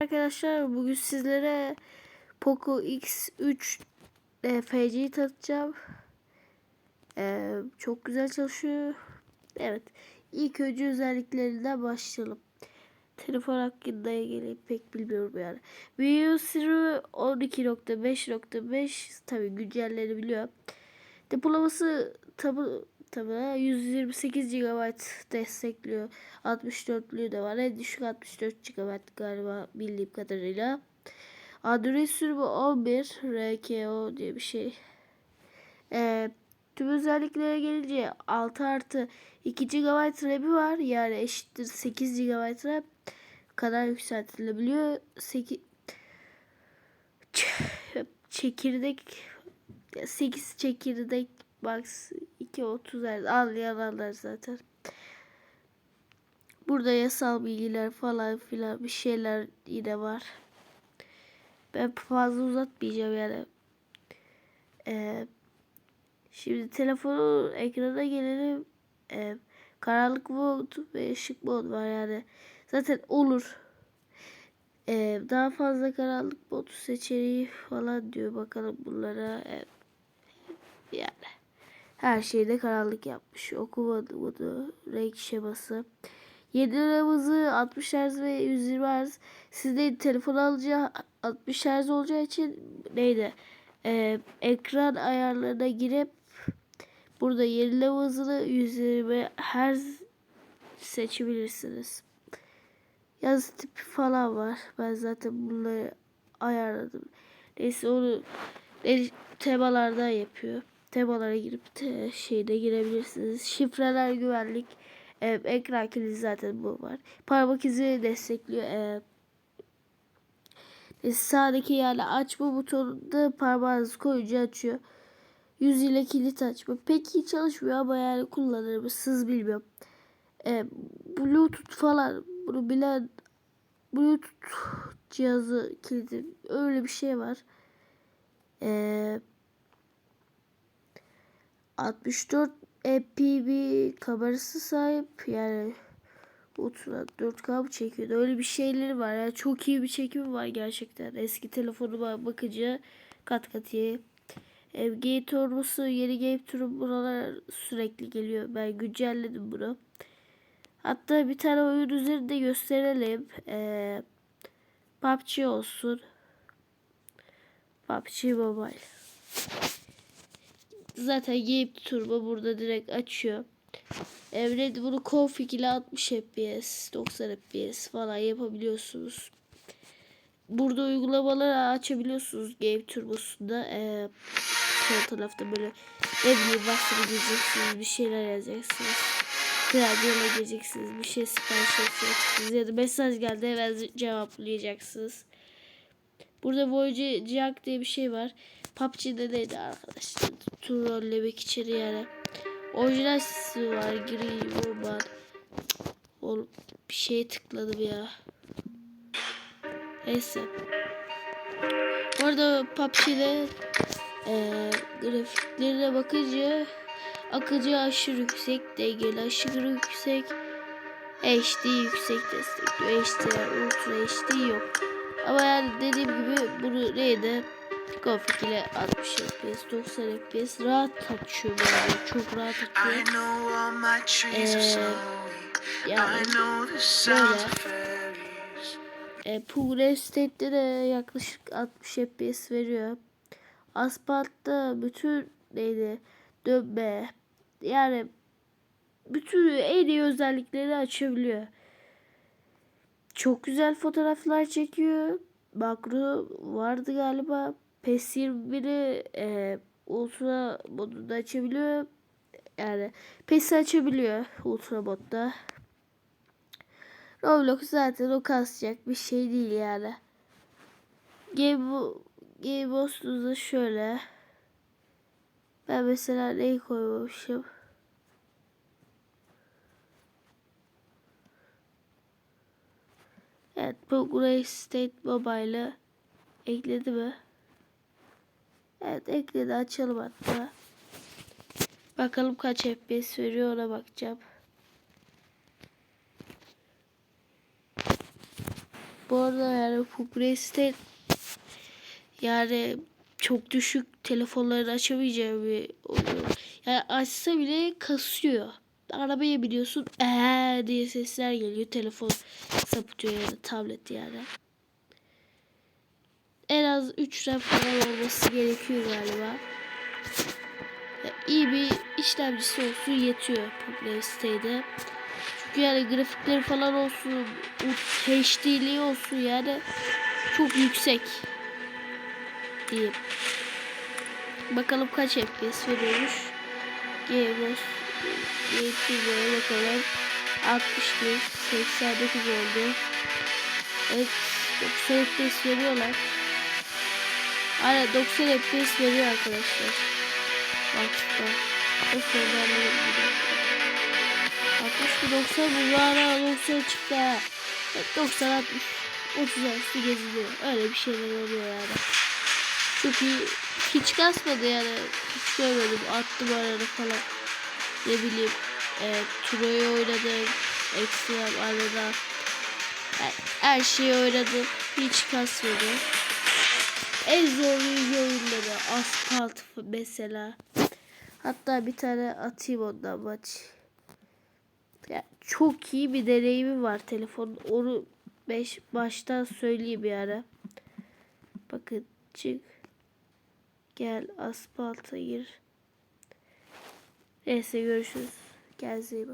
Arkadaşlar bugün sizlere Poco X3 e, FC'yi tanıtacağım. E, çok güzel çalışıyor. Evet. İlk önce özelliklerinden başlayalım. Telefon hakkında gelip pek bilmiyorum yani. Video sürümü 12.5.5 tabi güncellenebiliyor. Depolaması tabi tabi 128 GB destekliyor. 64'lüğü de var. En düşük 64 GB galiba bildiğim kadarıyla. Android sürümü 11 RKO diye bir şey. Ee, tüm özelliklere gelince 6 artı 2 GB RAM'i var. Yani eşittir 8 GB RAM kadar yükseltilebiliyor. 8 çekirdek 8 çekirdek box 2.30 anlayan anlar zaten. Burada yasal bilgiler falan filan bir şeyler yine var. Ben fazla uzatmayacağım yani. Ee, şimdi telefonun ekrana gelelim. Ee, karanlık mod ve ışık mod var yani. Zaten olur. Ee, daha fazla karanlık mod seçeneği falan diyor. Bakalım bunlara. Ee, yani. Her şeyde karanlık yapmış. Okuma modu, renk şeması. 7 hızı 60 Hz ve 120 Hz. Sizde telefon alacağı 60 Hz olacağı için neydi? Ee, ekran ayarlarına girip burada yenileme hızını 120 Hz seçebilirsiniz. Yazı tipi falan var. Ben zaten bunları ayarladım. Neyse onu temalardan yapıyor. Temalara girip te, şeyde girebilirsiniz. Şifreler güvenlik. E, ekran kilidi zaten bu var. Parmak izi destekliyor. E, e, sağdaki yani açma butonunda parmağınızı koyunca açıyor. Yüz ile kilit açma. Pek iyi çalışmıyor ama yani kullanır mısınız bilmiyorum. E, Bluetooth falan bunu bilen Bluetooth cihazı kilidi öyle bir şey var. Eee 64 mpb kamerası sahip. Yani 4K mı çekiyordu? Öyle bir şeyleri var. Yani çok iyi bir çekimi var gerçekten. Eski telefonuma bakınca kat kat iyi e, Game torbası yeni Game Tour buralar sürekli geliyor. Ben güncelledim bunu. Hatta bir tane oyun üzerinde gösterelim. E, PUBG olsun. PUBG Mobile Zaten Game Turbo burada direkt açıyor. Evred bunu config ile 60 FPS, 90 FPS falan yapabiliyorsunuz. Burada uygulamaları açabiliyorsunuz Game Turbo'sunda. Ee, sol tarafta böyle ne bileyim bastırılacaksınız, bir şeyler yazacaksınız. Klavyeyle geleceksiniz, bir şey sipariş edeceksiniz ya da mesaj geldi hemen cevaplayacaksınız. Burada Voyager Jack diye bir şey var. PUBG'de neydi arkadaşlar? Trollemek içeri yani. Orijinal sesi var. Gri Urban. Oğlum bir şeye tıkladım ya. Neyse. Bu arada PUBG'de e, grafiklerine bakınca akıcı aşırı yüksek, dengeli aşırı yüksek, HD yüksek destekliyor. HDR, Ultra HD yok. Ama yani dediğim gibi bunu neydi? Grafik ile 60 FPS, 90 FPS rahat açıyor böyle. Çok rahat açıyor. Ee, yani böyle. E, State'de de yaklaşık 60 FPS veriyor. Asfaltta bütün neydi? Dönme. Yani bütün en iyi özellikleri açabiliyor. Çok güzel fotoğraflar çekiyor. Makro vardı galiba. PES 21'i e, Ultra modunda açabiliyor. Yani PES açabiliyor Ultra modda. Roblox zaten o kasacak bir şey değil yani. Game, Game şöyle. Ben mesela neyi koymamışım? Evet bu Grey State Mobile'ı ekledi mi? Evet ekledi açalım hatta. Bakalım kaç FPS veriyor ona bakacağım. Bu arada yani bu Brace'de yani çok düşük telefonları açamayacağı bir oyun. Yani açsa bile kasıyor. Arabaya biliyorsun eee diye sesler geliyor. Telefon sapıtıyor yani tablet yani. En az 3 RAM olması gerekiyor galiba. Ya iyi bir işlemcisi olsun yetiyor PlayStation'de. Çünkü yani grafikleri falan olsun, HD'liği olsun yani çok yüksek diyeyim. Bakalım kaç FPS veriyormuş. Gamers YouTube'a bakalım. 61, 89 oldu. Evet, 90 FPS veriyorlar. Aynen 90 FPS veriyor arkadaşlar. Bak Nasıl oldu anlamadım. 60 mı 90 mı? Bu ara 90 çıktı ha. Evet, 90 60 30 arası geziliyor. Öyle bir şeyler oluyor yani. Çok iyi. Hiç kasmadı yani. Hiç görmedim. Attım arada falan. Ne bileyim. E, Troy'u oynadım. Extreme arada. Her, her şeyi oynadım. Hiç kasmadı. En zorlayıcı oyunları. Asphalt mesela. Hatta bir tane atayım ondan maç. Ya, çok iyi bir deneyimi var telefon. Onu beş, baştan söyleyeyim bir ara. Bakın çık. Gel asfalta gir. Neyse görüşürüz. Kendinize iyi.